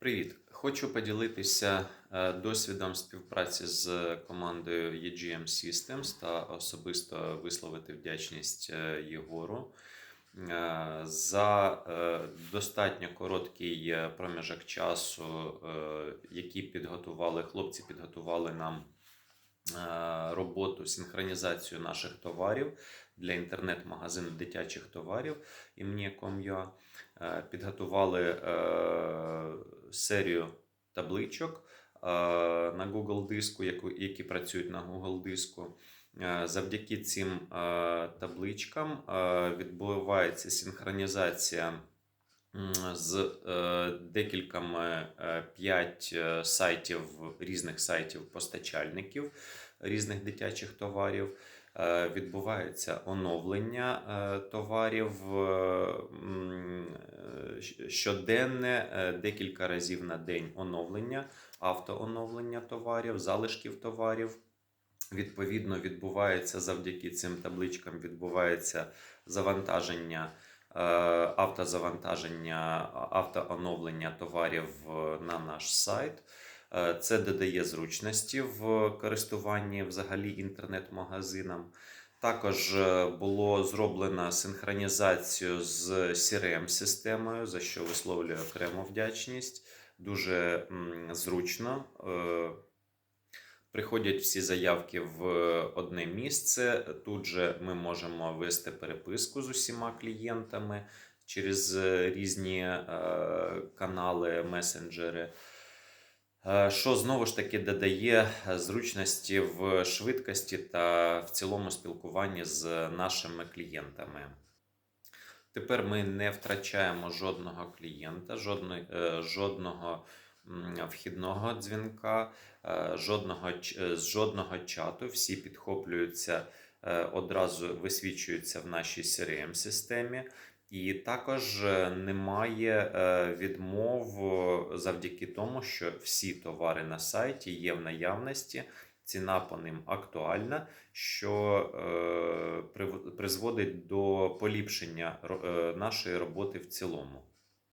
Привіт! Хочу поділитися е, досвідом співпраці з командою EGM Systems та особисто висловити вдячність е, Єгору е, за достатньо короткий проміжок часу, які підготували хлопці, підготували нам роботу, синхронізацію наших товарів для інтернет-магазину дитячих товарів імені Ком'я. Е, Підготували е, серію табличок е, на Google диску, які працюють на Google диску. Е, Завдяки цим е, табличкам е, відбувається синхронізація з е, декількома 5 сайтів різних сайтів постачальників різних дитячих товарів. Е, Відбувається оновлення е, товарів е, е, щоденне, е, декілька разів на день оновлення, автооновлення товарів, залишків товарів. Відповідно, відбувається завдяки цим табличкам відбувається завантаження, е, автозавантаження, автооновлення товарів е, на наш сайт. Е, Це додає зручності в користуванні взагалі інтернет-магазином. Також е, було зроблено синхронізацію з CRM-системою, за що висловлюю окрему вдячність. Дуже зручно. Е, Приходять всі заявки в одне місце. Тут же ми можемо вести переписку з усіма клієнтами через е, різні е, канали, месенджери. Е, Що знову ж таки додає зручності в швидкості та в цілому спілкуванні з нашими клієнтами. Тепер ми не втрачаємо жодного клієнта, е, жодного м, вхідного дзвінка, е, жодного, е, з жодного чату. Всі підхоплюються, е, одразу висвічуються в нашій CRM-системі. І також немає відмов завдяки тому, що всі товари на сайті є в наявності, ціна по ним актуальна, що призводить до поліпшення нашої роботи в цілому.